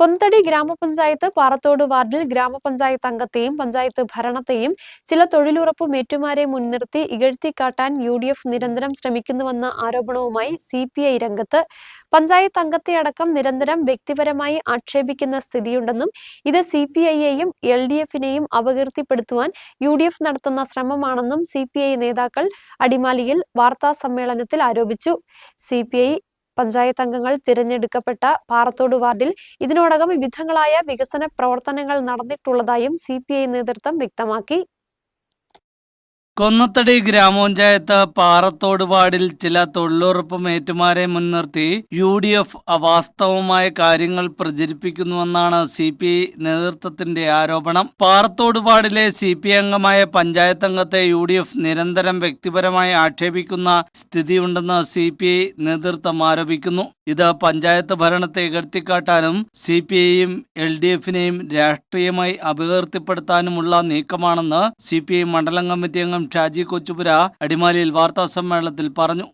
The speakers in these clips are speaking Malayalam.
കൊന്തടി ഗ്രാമപഞ്ചായത്ത് പാറത്തോട് വാർഡിൽ ഗ്രാമപഞ്ചായത്ത് അംഗത്തെയും പഞ്ചായത്ത് ഭരണത്തെയും ചില തൊഴിലുറപ്പ് മേറ്റുമാരെ മുൻനിർത്തി ഇകഴ്ത്തിക്കാട്ടാൻ യു ഡി എഫ് നിരന്തരം ശ്രമിക്കുന്നുവെന്ന ആരോപണവുമായി സി പി ഐ രംഗത്ത് പഞ്ചായത്ത് അംഗത്തെ അടക്കം നിരന്തരം വ്യക്തിപരമായി ആക്ഷേപിക്കുന്ന സ്ഥിതിയുണ്ടെന്നും ഇത് സി പി ഐയെയും എൽ ഡി എഫിനെയും അപകീർത്തിപ്പെടുത്തുവാൻ യു ഡി എഫ് നടത്തുന്ന ശ്രമമാണെന്നും സി പി ഐ നേതാക്കൾ അടിമാലിയിൽ വാർത്താ സമ്മേളനത്തിൽ ആരോപിച്ചു. സി പി ഐ പഞ്ചായത്ത് അംഗങ്ങൾ തിരഞ്ഞെടുക്കപ്പെട്ട പാറത്തോട് വാർഡിൽ ഇതിനോടകം വിവിധങ്ങളായ വികസന പ്രവർത്തനങ്ങൾ നടന്നിട്ടുള്ളതായും സി നേതൃത്വം വ്യക്തമാക്കി. കൊന്നത്തടി ഗ്രാമപഞ്ചായത്ത് പാറത്തോട് വാർഡിൽ ചില തൊഴിലുറപ്പ് മേറ്റുമാരെ മുൻനിർത്തി യു ഡി എഫ് അവാസ്തവമായ കാര്യങ്ങൾ പ്രചരിപ്പിക്കുന്നുവെന്നാണ് സി പി ഐ നേതൃത്വത്തിന്റെ ആരോപണം. പാറത്തോട് വാർഡിലെ സി പി അംഗമായ പഞ്ചായത്ത് അംഗത്തെ യു ഡി എഫ് നിരന്തരം വ്യക്തിപരമായി ആക്ഷേപിക്കുന്ന സ്ഥിതിയുണ്ടെന്ന് സി പി ഐ നേതൃത്വം ആരോപിക്കുന്നു. ഇത് പഞ്ചായത്ത് ഭരണത്തെ ഇകഴ്ത്തിക്കാട്ടാനും സി പി ഐയും എൽ ഡി എഫിനെയും രാഷ്ട്രീയമായി അപകീർത്തിപ്പെടുത്താനുമുള്ള നീക്കമാണെന്ന് സി പി ഐ മണ്ഡലം കമ്മിറ്റി അംഗം ഷാജി കൊച്ചുപുര അടിമാലിയിൽ വാർത്താ സമ്മേളനത്തിൽ പറഞ്ഞു.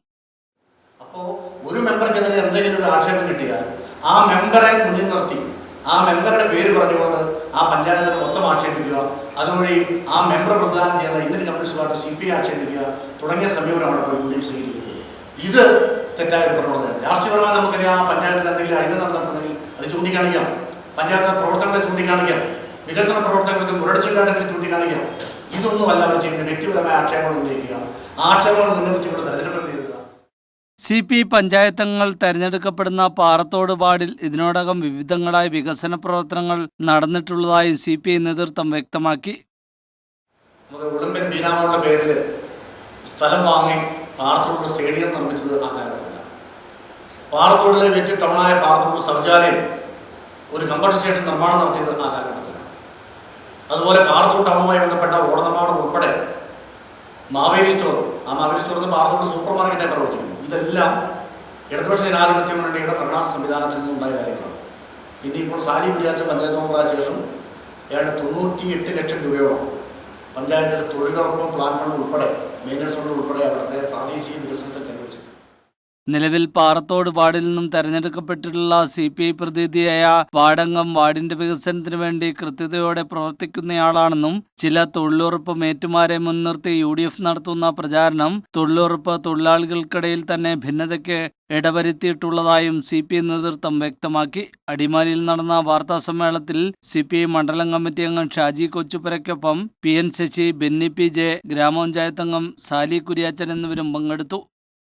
അപ്പോൾ ഒരു മെമ്പർക്കെതിരെ എന്തെങ്കിലും ഒരു ആക്ഷേപം കിട്ടിയാൽ ആ മെമ്പറെ മുന്നിൽ നിർത്തി ആ മെമ്പറുടെ പേര് പറഞ്ഞുകൊണ്ട് ആ പഞ്ചായത്തിനെ മൊത്തം ആക്ഷേപിക്കുക. അതുവഴി ആ മെമ്പർ പ്രധാനം ചെയ്യുന്ന Indian communist party C P ആക്ഷേപിക്കുക തുടങ്ങിയ സമീപനമാണ് ഇപ്പോൾ യു ഡി എഫ് സ്വീകരിക്കുന്നത് ഇത് തെറ്റായ ഒരു പ്രവണതയാണ്. രാഷ്ട്രീയപരമായി നമുക്കറിയാം ആ പഞ്ചായത്തിൽ എന്തെങ്കിലും അഴിമതി നടന്നിട്ടുണ്ടെങ്കിൽ അത് ചൂണ്ടിക്കാണിക്കാം. പഞ്ചായത്ത് പ്രവർത്തനങ്ങളെ ചൂണ്ടിക്കാണിക്കാം. വികസന പ്രവർത്തനങ്ങൾക്ക് മുരടിച്ചില്ലാണ്ടെങ്കിൽ ചൂണ്ടിക്കാണിക്കാം. ഇതൊന്നുമല്ല അവർ ചെയ്യുന്നത്. വ്യക്തിപരമായ ആക്ഷേപങ്ങൾ ഉന്നയിക്കുക. ആക്ഷേപങ്ങൾ മുൻനിർത്തിക്കൊണ്ട് തെരഞ്ഞെടുപ്പ് നേരിടുക. സി പി പഞ്ചായത്തങ്ങൾ തെരഞ്ഞെടുക്കപ്പെടുന്ന പാറത്തോട് വാർഡിൽ ഇതിനോടകം വിവിധങ്ങളായ വികസന പ്രവർത്തനങ്ങൾ നടന്നിട്ടുള്ളതായും സി പി ഐ നേതൃത്വം വ്യക്തമാക്കി. നമുക്ക് ഉടുമ്പൻ ബീനാമയുടെ പേരിൽ സ്ഥലം വാങ്ങി പാറത്തോട് സ്റ്റേഡിയം നിർമ്മിച്ചത് ആ കാലഘട്ടത്തിലാണ്. പാറത്തോടിലെ വെറ്റി ടൗണായ പാറത്തോട് ശൗചാലയം ഒരു കമ്പ്യൂട്ടർ സ്റ്റേഷൻ നിർമ്മാണം നടത്തിയത് ആ കാലഘട്ടത്തിലാണ്. അതുപോലെ പാറത്തോട് ടൗണുമായി ബന്ധപ്പെട്ട ഓടനിർമ്മാണം ഉൾപ്പെടെ മാവേലി സ്റ്റോർ ആ മാവേലി സ്റ്റോറിൽ എന്ന് പാറത്തോട് സൂപ്പർ മാർക്കറ്റായി പ്രവർത്തിക്കുന്നു. ഇതെല്ലാം ഇടതുപക്ഷ ജനാധിപത്യ മുന്നണിയുടെ ഭരണ സംവിധാനത്തിൽ നിന്നുണ്ടായ കാര്യങ്ങളാണ്. പിന്നെ ഇപ്പോൾ സാലി പിടിയാച്ച പഞ്ചായത്ത് മെമ്പറായ ശേഷം ഏതാണ്ട് തൊണ്ണൂറ്റി എട്ട് ലക്ഷം രൂപയോളം പഞ്ചായത്തിൽ തൊഴിലുറപ്പും പ്ലാൻ ഫണ്ട് ഉൾപ്പെടെ മെയിന്റനൻസ് ഫണ്ട് ഉൾപ്പെടെ അവിടുത്തെ പ്രാദേശിക നിലവിൽ പാറത്തോട് വാർഡിൽ നിന്നും തെരഞ്ഞെടുക്കപ്പെട്ടിട്ടുള്ള സി പി ഐ പ്രതിനിധിയായ വാർഡംഗം വാർഡിന്റെ വികസനത്തിന് വേണ്ടി കൃത്യതയോടെ പ്രവർത്തിക്കുന്നയാളാണെന്നും ചില തൊഴിലുറപ്പ് മേറ്റുമാരെ മുൻനിർത്തി യു ഡി എഫ് നടത്തുന്ന പ്രചാരണം തൊഴിലുറപ്പ് തൊഴിലാളികൾക്കിടയിൽ തന്നെ ഭിന്നതയ്ക്ക് ഇടവരുത്തിയിട്ടുള്ളതായും സി പി ഐ നേതൃത്വം വ്യക്തമാക്കി. അടിമാലിയിൽ നടന്ന വാർത്താ സമ്മേളനത്തിൽ സി പി ഐ മണ്ഡലം കമ്മിറ്റി അംഗം Shaji കൊച്ചുപുരയ്ക്കൊപ്പം P N Sasi Benny P J ഗ്രാമപഞ്ചായത്ത് അംഗം സാലി കുര്യാച്ചൻ എന്നിവരും പങ്കെടുത്തു.